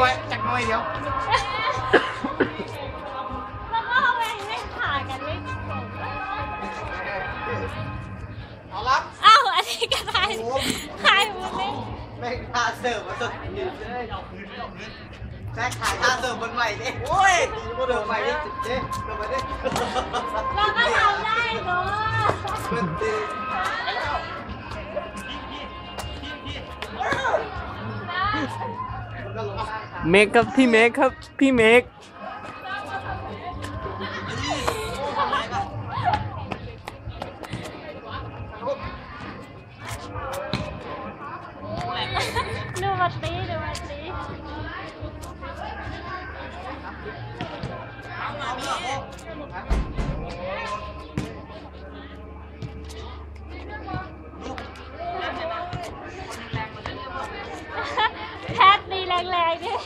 แล้วก็เอาไปเล่นขากันเล่นโป่งเอาละอ้าวอันนี้ก็ทายทายหมดเลยแม่งท่าเสิร์ฟมาสุดยืนเลยเอาพื้นเอาพื้นแจ็คถ่ายท่าเสิร์ฟบนใหม่ดิโอ้ยกูเดินใหม่ดิจิเจ๊เดินมาดิเราก็ทำได้เนาะมันตีมันก็ลงข้างทาง เมคครับพี่เมคครับพี่เมคดูมาตี แรงๆเนี่ย